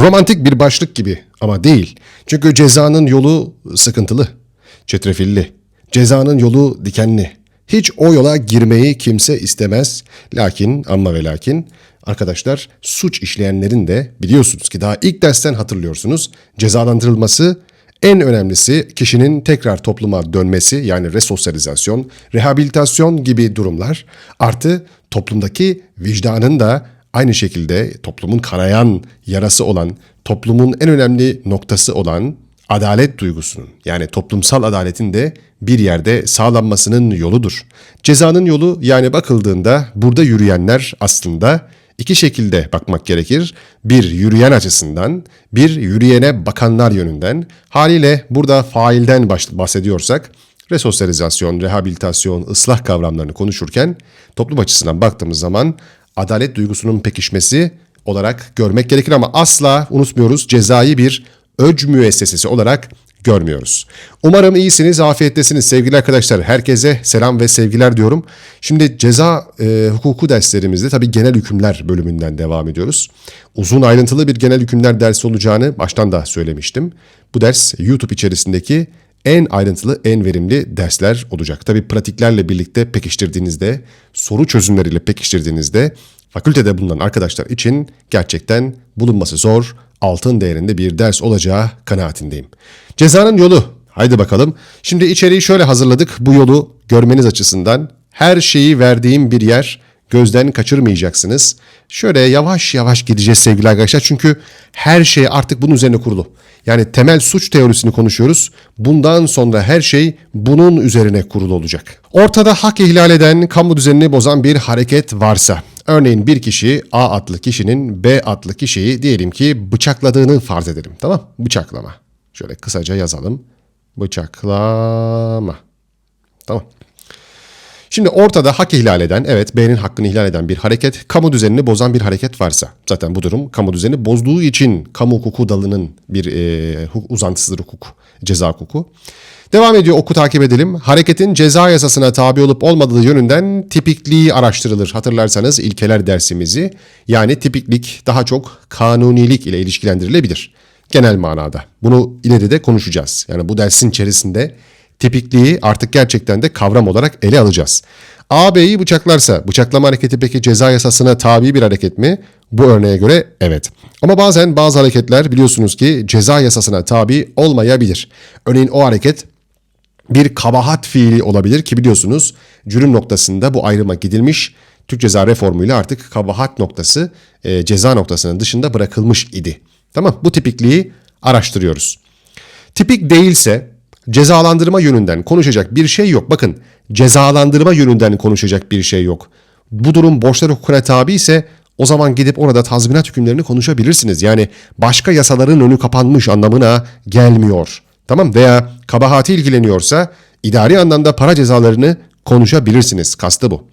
Romantik bir başlık gibi ama değil. Çünkü cezanın yolu sıkıntılı, çetrefilli. Cezanın yolu dikenli. Hiç o yola girmeyi kimse istemez. Lakin ama ve lakin arkadaşlar suç işleyenlerin de biliyorsunuz ki daha ilk dersten hatırlıyorsunuz cezalandırılması en önemlisi kişinin tekrar topluma dönmesi yani resosyalizasyon, rehabilitasyon gibi durumlar artı toplumdaki vicdanın da aynı şekilde toplumun kanayan yarası olan, toplumun en önemli noktası olan adalet duygusunun yani toplumsal adaletin de bir yerde sağlanmasının yoludur. Cezanın yolu yani bakıldığında burada yürüyenler aslında iki şekilde bakmak gerekir. Bir yürüyen açısından, bir yürüyene bakanlar yönünden. Haliyle burada failden bahsediyorsak resosyalizasyon, rehabilitasyon, ıslah kavramlarını konuşurken toplum açısından baktığımız zaman adalet duygusunun pekişmesi olarak görmek gerekir ama asla unutmuyoruz cezayı bir öc müessesesi olarak görmüyoruz. Umarım iyisiniz, afiyettesiniz sevgili arkadaşlar. Herkese selam ve sevgiler diyorum. Şimdi ceza e, hukuku derslerimizde tabii genel hükümler bölümünden devam ediyoruz. Uzun ayrıntılı bir genel hükümler dersi olacağını baştan da söylemiştim. Bu ders YouTube içerisindeki en ayrıntılı, en verimli dersler olacak. Tabii pratiklerle birlikte pekiştirdiğinizde, soru çözümleriyle pekiştirdiğinizde fakültede bulunan arkadaşlar için gerçekten bulunması zor, altın değerinde bir ders olacağı kanaatindeyim. Cezanın yolu. Haydi bakalım. Şimdi içeriği şöyle hazırladık. Bu yolu görmeniz açısından her şeyi verdiğim bir yer gözden kaçırmayacaksınız. Şöyle yavaş yavaş gideceğiz sevgili arkadaşlar. Çünkü her şey artık bunun üzerine kurulu. Yani temel suç teorisini konuşuyoruz. Bundan sonra her şey bunun üzerine kurulu olacak. Ortada hak ihlal eden, kamu düzenini bozan bir hareket varsa, örneğin bir kişi A adlı kişinin B adlı kişiyi diyelim ki bıçakladığını farz edelim. Tamam? Bıçaklama. Şöyle kısaca yazalım. Bıçaklama. Tamam. Şimdi ortada hak ihlal eden, evet B'nin hakkını ihlal eden bir hareket, kamu düzenini bozan bir hareket varsa, zaten bu durum kamu düzenini bozduğu için kamu hukuku dalının bir e, uzantısıdır hukuk, ceza hukuku. Devam ediyor oku takip edelim. Hareketin ceza yasasına tabi olup olmadığı yönünden tipikliği araştırılır. Hatırlarsanız ilkeler dersimizi yani tipiklik daha çok kanunilik ile ilişkilendirilebilir. Genel manada. Bunu ileride konuşacağız. Yani bu dersin içerisinde tipikliği artık gerçekten de kavram olarak ele alacağız. AB'yi bıçaklarsa bıçaklama hareketi peki ceza yasasına tabi bir hareket mi? Bu örneğe göre evet. Ama bazen bazı hareketler biliyorsunuz ki ceza yasasına tabi olmayabilir. Örneğin o hareket bir kabahat fiili olabilir ki biliyorsunuz cürüm noktasında bu ayrıma gidilmiş. Türk ceza reformuyla artık kabahat noktası e, ceza noktasının dışında bırakılmış idi. Tamam bu tipikliği araştırıyoruz. Tipik değilse cezalandırma yönünden konuşacak bir şey yok. Bakın cezalandırma yönünden konuşacak bir şey yok. Bu durum borçlar hukukuna tabi ise o zaman gidip orada tazminat hükümlerini konuşabilirsiniz. Yani başka yasaların önü kapanmış anlamına gelmiyor. Tamam veya kabahati ilgileniyorsa idari anlamda para cezalarını konuşabilirsiniz. Kastı bu.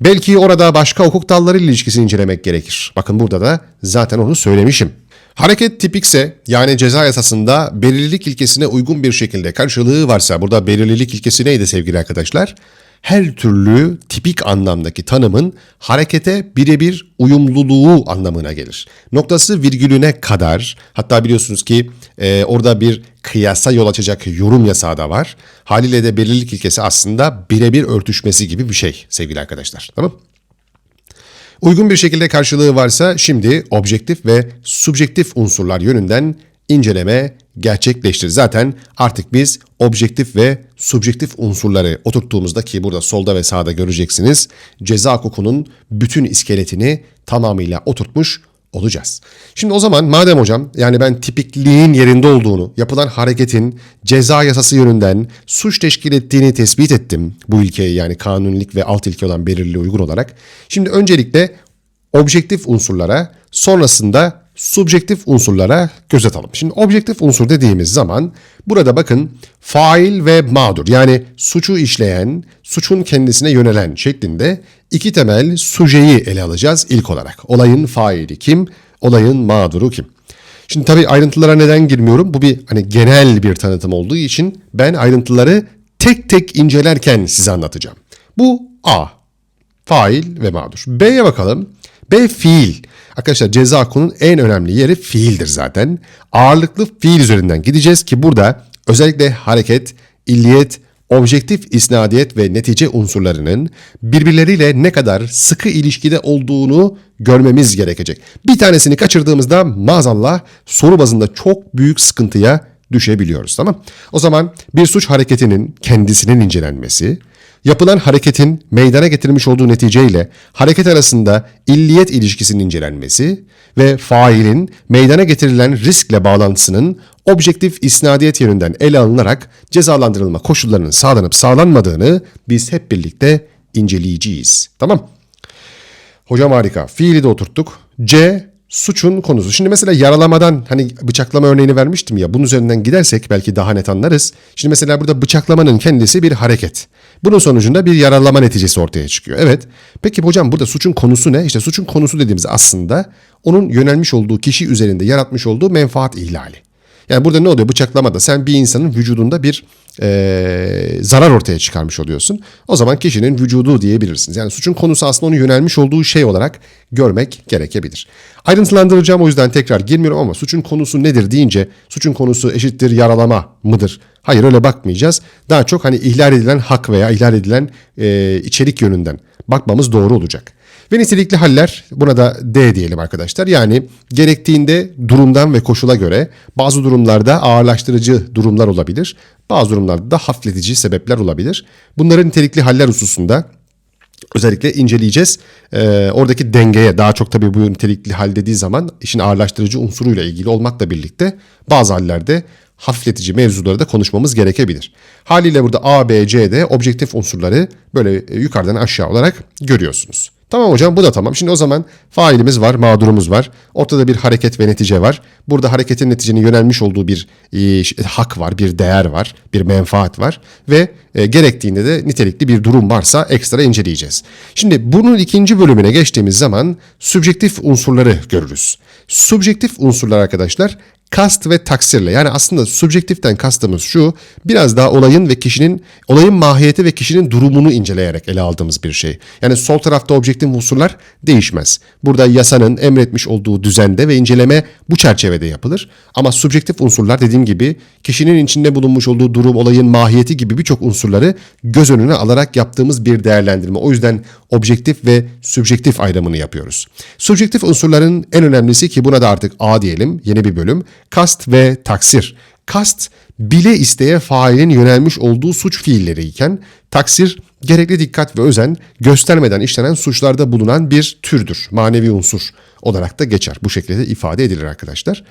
Belki orada başka hukuk dalları ilişkisini incelemek gerekir. Bakın burada da zaten onu söylemişim. Hareket tipikse yani ceza yasasında belirlilik ilkesine uygun bir şekilde karşılığı varsa burada belirlilik ilkesi neydi sevgili arkadaşlar? Her türlü tipik anlamdaki tanımın harekete birebir uyumluluğu anlamına gelir. Noktası virgülüne kadar hatta biliyorsunuz ki e, orada bir kıyasa yol açacak yorum yasağı da var. Haliyle de belirlilik ilkesi aslında birebir örtüşmesi gibi bir şey sevgili arkadaşlar. Tamam Uygun bir şekilde karşılığı varsa şimdi objektif ve subjektif unsurlar yönünden inceleme gerçekleştir. Zaten artık biz objektif ve subjektif unsurları oturttuğumuzda ki burada solda ve sağda göreceksiniz ceza hukukunun bütün iskeletini tamamıyla oturtmuş olacağız. Şimdi o zaman madem hocam yani ben tipikliğin yerinde olduğunu, yapılan hareketin ceza yasası yönünden suç teşkil ettiğini tespit ettim. Bu ilkeye yani kanunilik ve alt ilke olan belirliliğe uygun olarak. Şimdi öncelikle objektif unsurlara sonrasında subjektif unsurlara göz atalım. Şimdi objektif unsur dediğimiz zaman burada bakın fail ve mağdur yani suçu işleyen, suçun kendisine yönelen şeklinde iki temel sujeyi ele alacağız ilk olarak. Olayın faili kim, olayın mağduru kim? Şimdi tabii ayrıntılara neden girmiyorum? Bu bir hani genel bir tanıtım olduğu için ben ayrıntıları tek tek incelerken size anlatacağım. Bu A. Fail ve mağdur. B'ye bakalım. B fiil. Arkadaşlar ceza konunun en önemli yeri fiildir zaten. Ağırlıklı fiil üzerinden gideceğiz ki burada özellikle hareket, illiyet, objektif isnadiyet ve netice unsurlarının birbirleriyle ne kadar sıkı ilişkide olduğunu görmemiz gerekecek. Bir tanesini kaçırdığımızda maazallah soru bazında çok büyük sıkıntıya düşebiliyoruz tamam? O zaman bir suç hareketinin kendisinin incelenmesi, yapılan hareketin meydana getirmiş olduğu neticeyle hareket arasında illiyet ilişkisinin incelenmesi ve failin meydana getirilen riskle bağlantısının objektif isnadiyet yönünden ele alınarak cezalandırılma koşullarının sağlanıp sağlanmadığını biz hep birlikte inceleyeceğiz. Tamam. Hocam harika. Fiili de oturttuk. C suçun konusu. Şimdi mesela yaralamadan hani bıçaklama örneğini vermiştim ya bunun üzerinden gidersek belki daha net anlarız. Şimdi mesela burada bıçaklamanın kendisi bir hareket. Bunun sonucunda bir yaralama neticesi ortaya çıkıyor. Evet. Peki hocam burada suçun konusu ne? İşte suçun konusu dediğimiz aslında onun yönelmiş olduğu kişi üzerinde yaratmış olduğu menfaat ihlali. Yani burada ne oluyor? Bıçaklamada sen bir insanın vücudunda bir e, zarar ortaya çıkarmış oluyorsun. O zaman kişinin vücudu diyebilirsiniz. Yani suçun konusu aslında onun yönelmiş olduğu şey olarak görmek gerekebilir. Ayrıntılandıracağım o yüzden tekrar girmiyorum ama suçun konusu nedir deyince suçun konusu eşittir yaralama mıdır? Hayır öyle bakmayacağız. Daha çok hani ihlal edilen hak veya ihlal edilen e, içerik yönünden bakmamız doğru olacak. Ve nitelikli haller buna da D diyelim arkadaşlar. Yani gerektiğinde durumdan ve koşula göre bazı durumlarda ağırlaştırıcı durumlar olabilir. Bazı durumlarda da hafifletici sebepler olabilir. Bunların nitelikli haller hususunda özellikle inceleyeceğiz. Ee, oradaki dengeye daha çok tabii bu nitelikli hal dediği zaman işin ağırlaştırıcı unsuruyla ilgili olmakla birlikte bazı hallerde hafifletici mevzuları da konuşmamız gerekebilir. Haliyle burada A, B, C'de objektif unsurları böyle yukarıdan aşağı olarak görüyorsunuz. Tamam hocam bu da tamam. Şimdi o zaman failimiz var, mağdurumuz var. Ortada bir hareket ve netice var. Burada hareketin neticenin yönelmiş olduğu bir e, hak var, bir değer var, bir menfaat var. Ve e, gerektiğinde de nitelikli bir durum varsa ekstra inceleyeceğiz. Şimdi bunun ikinci bölümüne geçtiğimiz zaman subjektif unsurları görürüz. Subjektif unsurlar arkadaşlar kast ve taksirle yani aslında subjektiften kastımız şu biraz daha olayın ve kişinin olayın mahiyeti ve kişinin durumunu inceleyerek ele aldığımız bir şey. Yani sol tarafta objektif unsurlar değişmez. Burada yasanın emretmiş olduğu düzende ve inceleme bu çerçevede yapılır. Ama subjektif unsurlar dediğim gibi kişinin içinde bulunmuş olduğu durum, olayın mahiyeti gibi birçok unsurları göz önüne alarak yaptığımız bir değerlendirme. O yüzden objektif ve subjektif ayrımını yapıyoruz. Subjektif unsurların en önemlisi ki buna da artık A diyelim yeni bir bölüm kast ve taksir. Kast bile isteye failin yönelmiş olduğu suç fiilleri iken taksir gerekli dikkat ve özen göstermeden işlenen suçlarda bulunan bir türdür. Manevi unsur olarak da geçer. Bu şekilde ifade edilir arkadaşlar.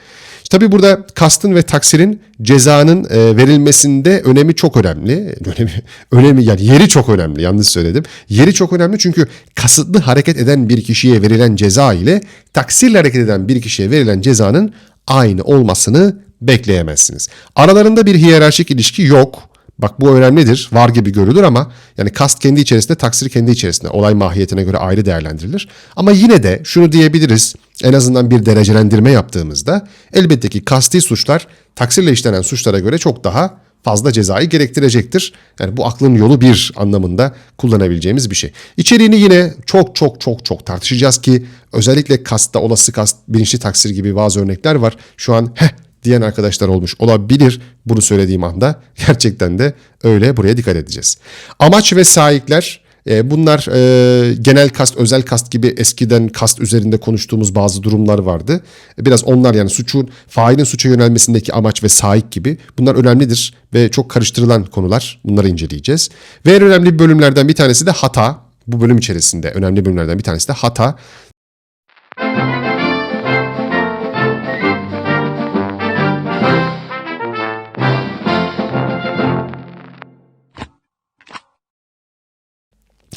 İşte tabii burada kastın ve taksirin cezanın e, verilmesinde önemi çok önemli. Önemi, önemi yani yeri çok önemli yanlış söyledim. Yeri çok önemli çünkü kasıtlı hareket eden bir kişiye verilen ceza ile taksirle hareket eden bir kişiye verilen cezanın aynı olmasını bekleyemezsiniz. Aralarında bir hiyerarşik ilişki yok. Bak bu önemlidir. Var gibi görülür ama yani kast kendi içerisinde, taksir kendi içerisinde. Olay mahiyetine göre ayrı değerlendirilir. Ama yine de şunu diyebiliriz. En azından bir derecelendirme yaptığımızda elbette ki kasti suçlar taksirle işlenen suçlara göre çok daha fazla cezayı gerektirecektir. Yani bu aklın yolu bir anlamında kullanabileceğimiz bir şey. İçeriğini yine çok çok çok çok tartışacağız ki özellikle kastta olası kast bilinçli taksir gibi bazı örnekler var. Şu an heh diyen arkadaşlar olmuş olabilir bunu söylediğim anda. Gerçekten de öyle buraya dikkat edeceğiz. Amaç ve sahipler e, bunlar e, genel kast, özel kast gibi eskiden kast üzerinde konuştuğumuz bazı durumlar vardı. Biraz onlar yani suçun, failin suça yönelmesindeki amaç ve sahip gibi bunlar önemlidir ve çok karıştırılan konular. Bunları inceleyeceğiz. Ve en önemli bölümlerden bir tanesi de hata. Bu bölüm içerisinde önemli bölümlerden bir tanesi de hata.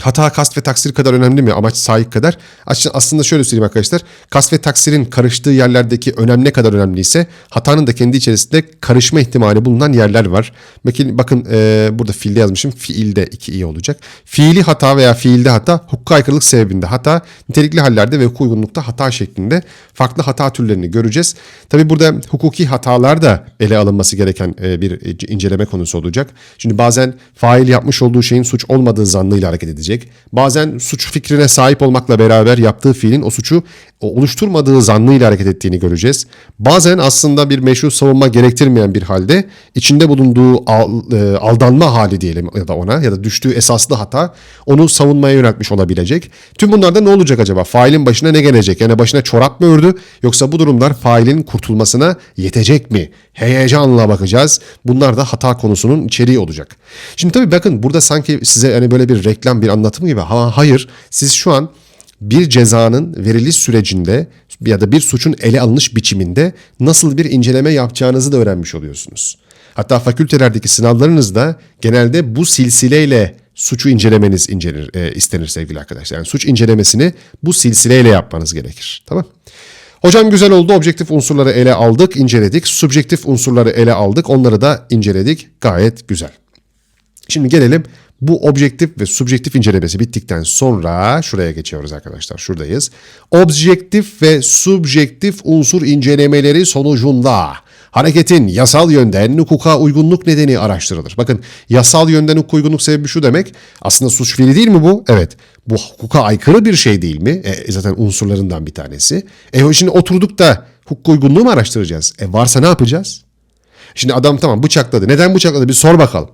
Hata, kast ve taksir kadar önemli mi? Amaç sahip kadar. Aslında şöyle söyleyeyim arkadaşlar. Kast ve taksirin karıştığı yerlerdeki önem ne kadar önemliyse hatanın da kendi içerisinde karışma ihtimali bulunan yerler var. Bakın, e, burada fiilde yazmışım. Fiilde iki iyi olacak. Fiili hata veya fiilde hata hukuka aykırılık sebebinde hata, nitelikli hallerde ve hukuk uygunlukta hata şeklinde farklı hata türlerini göreceğiz. Tabi burada hukuki hatalar da ele alınması gereken bir inceleme konusu olacak. Şimdi bazen fail yapmış olduğu şeyin suç olmadığı zannıyla hareket edecek olabilecek. Bazen suç fikrine sahip olmakla beraber yaptığı fiilin o suçu oluşturmadığı zannıyla hareket ettiğini göreceğiz. Bazen aslında bir meşru savunma gerektirmeyen bir halde içinde bulunduğu e, aldanma hali diyelim ya da ona ya da düştüğü esaslı hata onu savunmaya yöneltmiş olabilecek. Tüm bunlarda ne olacak acaba? Failin başına ne gelecek? Yani başına çorap mı ördü yoksa bu durumlar failin kurtulmasına yetecek mi? Heyecanla bakacağız. Bunlar da hata konusunun içeriği olacak. Şimdi tabii bakın burada sanki size hani böyle bir reklam bir anlatım gibi. Ha, hayır siz şu an bir cezanın veriliş sürecinde ya da bir suçun ele alınış biçiminde nasıl bir inceleme yapacağınızı da öğrenmiş oluyorsunuz. Hatta fakültelerdeki sınavlarınızda genelde bu silsileyle suçu incelemeniz incelenir, e, istenir sevgili arkadaşlar. Yani suç incelemesini bu silsileyle yapmanız gerekir. Tamam Hocam güzel oldu. Objektif unsurları ele aldık, inceledik. Subjektif unsurları ele aldık. Onları da inceledik. Gayet güzel. Şimdi gelelim bu objektif ve subjektif incelemesi bittikten sonra şuraya geçiyoruz arkadaşlar. Şuradayız. Objektif ve subjektif unsur incelemeleri sonucunda hareketin yasal yönden hukuka uygunluk nedeni araştırılır. Bakın yasal yönden hukuka uygunluk sebebi şu demek. Aslında suç fiili değil mi bu? Evet. Bu hukuka aykırı bir şey değil mi? E, zaten unsurlarından bir tanesi. E şimdi oturduk da hukuk uygunluğu mu araştıracağız? E varsa ne yapacağız? Şimdi adam tamam bıçakladı. Neden bıçakladı? Bir sor bakalım.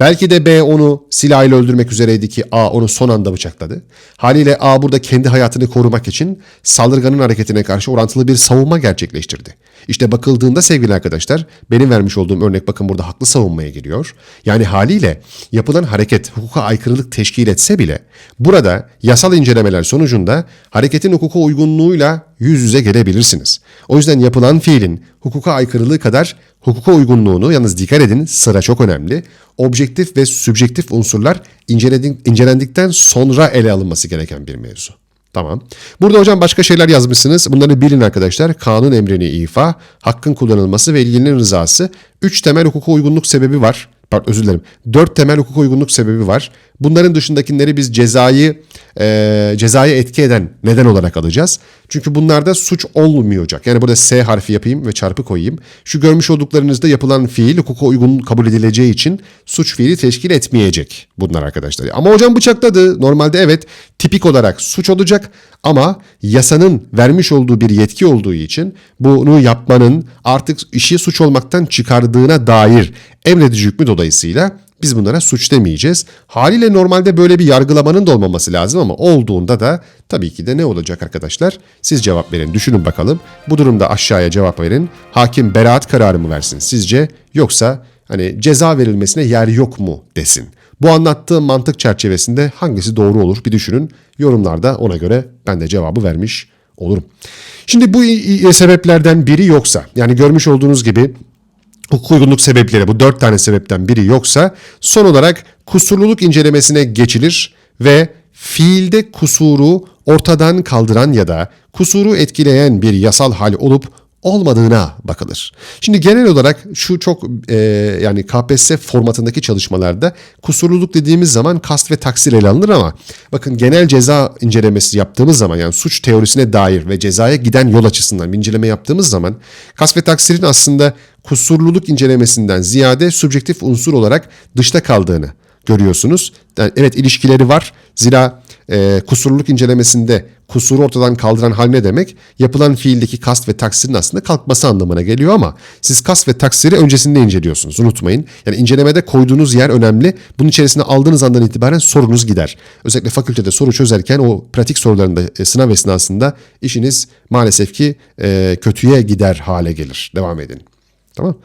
Belki de B onu silahıyla öldürmek üzereydi ki A onu son anda bıçakladı. Haliyle A burada kendi hayatını korumak için saldırganın hareketine karşı orantılı bir savunma gerçekleştirdi. İşte bakıldığında sevgili arkadaşlar benim vermiş olduğum örnek bakın burada haklı savunmaya giriyor. Yani haliyle yapılan hareket hukuka aykırılık teşkil etse bile burada yasal incelemeler sonucunda hareketin hukuka uygunluğuyla yüz yüze gelebilirsiniz. O yüzden yapılan fiilin hukuka aykırılığı kadar hukuka uygunluğunu yalnız dikkat edin sıra çok önemli. Objektif ve sübjektif unsurlar incelendikten sonra ele alınması gereken bir mevzu. Tamam. Burada hocam başka şeyler yazmışsınız. Bunları bilin arkadaşlar. Kanun emrini ifa, hakkın kullanılması ve ilgilinin rızası. Üç temel hukuka uygunluk sebebi var. Pardon özür dilerim. Dört temel hukuka uygunluk sebebi var. Bunların dışındakileri biz cezayı e, cezaya etki eden neden olarak alacağız. Çünkü bunlarda suç olmayacak. Yani burada S harfi yapayım ve çarpı koyayım. Şu görmüş olduklarınızda yapılan fiil hukuka uygun kabul edileceği için suç fiili teşkil etmeyecek bunlar arkadaşlar. Ama hocam bıçakladı. Normalde evet tipik olarak suç olacak ama yasanın vermiş olduğu bir yetki olduğu için bunu yapmanın artık işi suç olmaktan çıkardığına dair emredici hükmü dolayısıyla biz bunlara suç demeyeceğiz. Haliyle normalde böyle bir yargılamanın da olmaması lazım ama olduğunda da tabii ki de ne olacak arkadaşlar? Siz cevap verin. Düşünün bakalım. Bu durumda aşağıya cevap verin. Hakim beraat kararı mı versin sizce yoksa hani ceza verilmesine yer yok mu desin. Bu anlattığım mantık çerçevesinde hangisi doğru olur bir düşünün. Yorumlarda ona göre ben de cevabı vermiş olurum. Şimdi bu sebeplerden biri yoksa yani görmüş olduğunuz gibi hukuk uygunluk sebepleri bu dört tane sebepten biri yoksa son olarak kusurluluk incelemesine geçilir ve fiilde kusuru ortadan kaldıran ya da kusuru etkileyen bir yasal hal olup olmadığına bakılır. Şimdi genel olarak şu çok e, yani KPSS formatındaki çalışmalarda kusurluluk dediğimiz zaman kast ve taksir ele alınır ama bakın genel ceza incelemesi yaptığımız zaman yani suç teorisine dair ve cezaya giden yol açısından bir inceleme yaptığımız zaman kast ve taksirin aslında kusurluluk incelemesinden ziyade subjektif unsur olarak dışta kaldığını görüyorsunuz. Yani evet ilişkileri var. Zira e, kusurluluk incelemesinde kusuru ortadan kaldıran hal ne demek? Yapılan fiildeki kast ve taksirin aslında kalkması anlamına geliyor ama siz kast ve taksiri öncesinde inceliyorsunuz. Unutmayın. Yani incelemede koyduğunuz yer önemli. Bunun içerisine aldığınız andan itibaren sorunuz gider. Özellikle fakültede soru çözerken o pratik sorularında e, sınav esnasında işiniz maalesef ki e, kötüye gider hale gelir. Devam edin. Tamam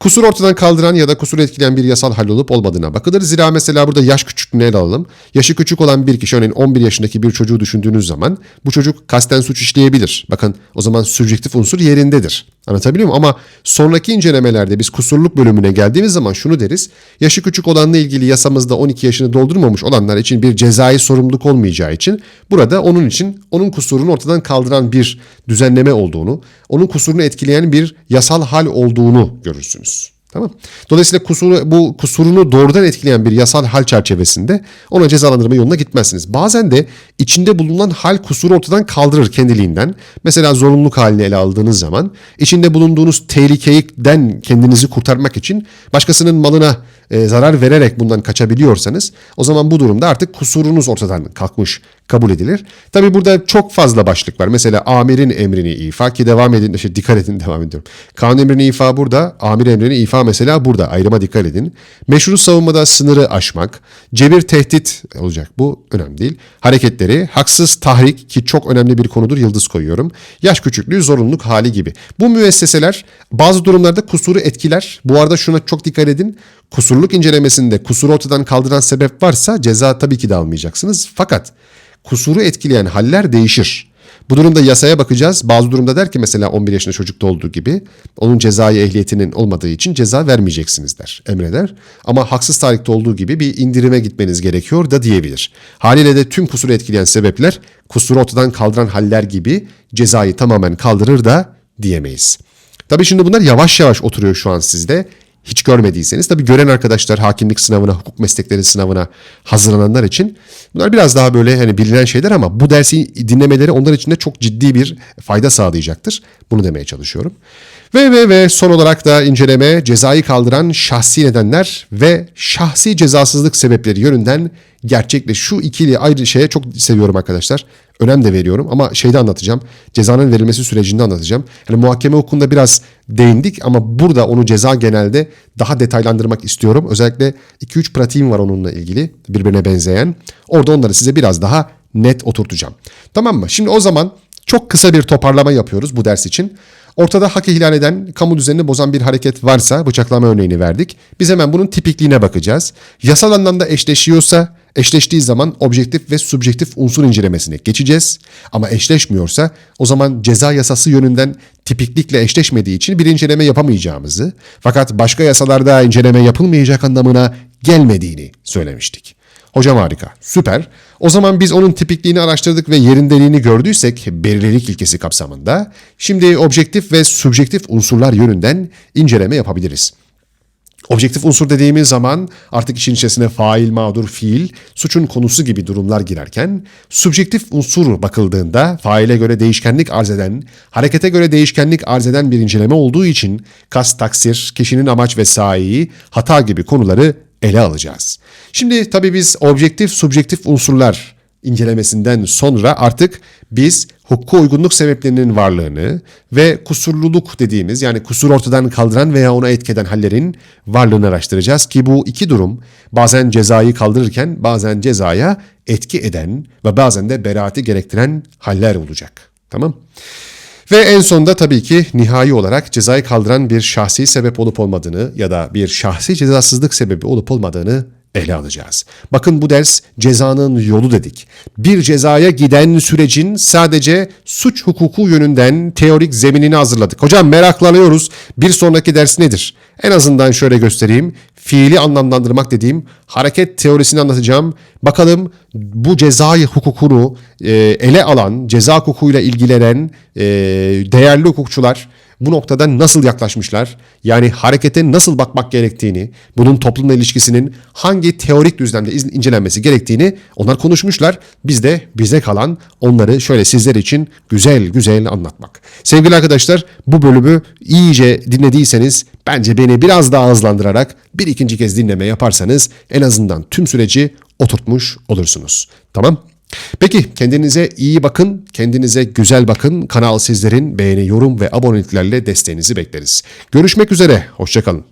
Kusur ortadan kaldıran ya da kusur etkileyen bir yasal hal olup olmadığına bakılır. Zira mesela burada yaş küçüklüğünü ele alalım. Yaşı küçük olan bir kişi örneğin 11 yaşındaki bir çocuğu düşündüğünüz zaman bu çocuk kasten suç işleyebilir. Bakın o zaman subjektif unsur yerindedir. Anlatabiliyor muyum? Ama sonraki incelemelerde biz kusurluk bölümüne geldiğimiz zaman şunu deriz. Yaşı küçük olanla ilgili yasamızda 12 yaşını doldurmamış olanlar için bir cezai sorumluluk olmayacağı için burada onun için onun kusurunu ortadan kaldıran bir düzenleme olduğunu, onun kusurunu etkileyen bir yasal hal olduğunu görürsünüz. Tamam. Dolayısıyla kusuru, bu kusurunu doğrudan etkileyen bir yasal hal çerçevesinde ona cezalandırma yoluna gitmezsiniz. Bazen de içinde bulunan hal kusuru ortadan kaldırır kendiliğinden. Mesela zorunluluk halini ele aldığınız zaman içinde bulunduğunuz tehlikeden kendinizi kurtarmak için başkasının malına e, zarar vererek bundan kaçabiliyorsanız o zaman bu durumda artık kusurunuz ortadan kalkmış kabul edilir. Tabi burada çok fazla başlık var. Mesela amirin emrini ifa ki devam edin, şey, dikkat edin devam ediyorum. Kanun emrini ifa burada, amir emrini ifa mesela burada ayrıma dikkat edin. Meşru savunmada sınırı aşmak, cebir tehdit olacak bu önemli değil. Hareketleri, haksız tahrik ki çok önemli bir konudur yıldız koyuyorum. Yaş küçüklüğü zorunluluk hali gibi. Bu müesseseler bazı durumlarda kusuru etkiler. Bu arada şuna çok dikkat edin. Kusurluk incelemesinde kusuru ortadan kaldıran sebep varsa ceza tabii ki de almayacaksınız. Fakat kusuru etkileyen haller değişir. Bu durumda yasaya bakacağız. Bazı durumda der ki mesela 11 yaşında çocukta olduğu gibi onun cezai ehliyetinin olmadığı için ceza vermeyeceksiniz der, emreder. Ama haksız tarihte olduğu gibi bir indirime gitmeniz gerekiyor da diyebilir. Haliyle de tüm kusuru etkileyen sebepler kusuru ortadan kaldıran haller gibi cezayı tamamen kaldırır da diyemeyiz. Tabii şimdi bunlar yavaş yavaş oturuyor şu an sizde hiç görmediyseniz tabii gören arkadaşlar hakimlik sınavına, hukuk meslekleri sınavına hazırlananlar için bunlar biraz daha böyle hani bilinen şeyler ama bu dersi dinlemeleri onlar için de çok ciddi bir fayda sağlayacaktır. Bunu demeye çalışıyorum. Ve ve ve son olarak da inceleme cezayı kaldıran şahsi nedenler ve şahsi cezasızlık sebepleri yönünden gerçekle şu ikili ayrı şeye çok seviyorum arkadaşlar. Önem de veriyorum ama şeyde anlatacağım. Cezanın verilmesi sürecinde anlatacağım. Yani muhakeme hukukunda biraz değindik ama burada onu ceza genelde daha detaylandırmak istiyorum. Özellikle 2-3 pratiğim var onunla ilgili birbirine benzeyen. Orada onları size biraz daha net oturtacağım. Tamam mı? Şimdi o zaman çok kısa bir toparlama yapıyoruz bu ders için. Ortada hak ihlal eden, kamu düzenini bozan bir hareket varsa bıçaklama örneğini verdik. Biz hemen bunun tipikliğine bakacağız. Yasal anlamda eşleşiyorsa, eşleştiği zaman objektif ve subjektif unsur incelemesine geçeceğiz. Ama eşleşmiyorsa o zaman ceza yasası yönünden tipiklikle eşleşmediği için bir inceleme yapamayacağımızı fakat başka yasalarda inceleme yapılmayacak anlamına gelmediğini söylemiştik. Hocam harika, süper. O zaman biz onun tipikliğini araştırdık ve yerindeliğini gördüysek belirlilik ilkesi kapsamında şimdi objektif ve subjektif unsurlar yönünden inceleme yapabiliriz. Objektif unsur dediğimiz zaman artık işin içerisine fail, mağdur, fiil, suçun konusu gibi durumlar girerken subjektif unsur bakıldığında faile göre değişkenlik arz eden, harekete göre değişkenlik arz eden bir inceleme olduğu için kas taksir, kişinin amaç ve sahi, hata gibi konuları ele alacağız. Şimdi tabii biz objektif subjektif unsurlar incelemesinden sonra artık biz hukuka uygunluk sebeplerinin varlığını ve kusurluluk dediğimiz yani kusur ortadan kaldıran veya ona etkeden hallerin varlığını araştıracağız ki bu iki durum bazen cezayı kaldırırken bazen cezaya etki eden ve bazen de beraati gerektiren haller olacak. Tamam? Ve en sonunda tabii ki nihai olarak cezayı kaldıran bir şahsi sebep olup olmadığını ya da bir şahsi cezasızlık sebebi olup olmadığını ele alacağız. Bakın bu ders cezanın yolu dedik. Bir cezaya giden sürecin sadece suç hukuku yönünden teorik zeminini hazırladık. Hocam meraklanıyoruz. Bir sonraki ders nedir? En azından şöyle göstereyim. Fiili anlamlandırmak dediğim hareket teorisini anlatacağım. Bakalım bu cezai hukukunu e, ele alan, ceza hukukuyla ilgilenen e, değerli hukukçular bu noktada nasıl yaklaşmışlar? Yani harekete nasıl bakmak gerektiğini, bunun toplumla ilişkisinin hangi teorik düzlemde incelenmesi gerektiğini onlar konuşmuşlar. Biz de bize kalan onları şöyle sizler için güzel güzel anlatmak. Sevgili arkadaşlar bu bölümü iyice dinlediyseniz bence beni biraz daha hızlandırarak bir ikinci kez dinleme yaparsanız en azından tüm süreci oturtmuş olursunuz. Tamam? Peki kendinize iyi bakın, kendinize güzel bakın. Kanal sizlerin beğeni, yorum ve aboneliklerle desteğinizi bekleriz. Görüşmek üzere, hoşçakalın.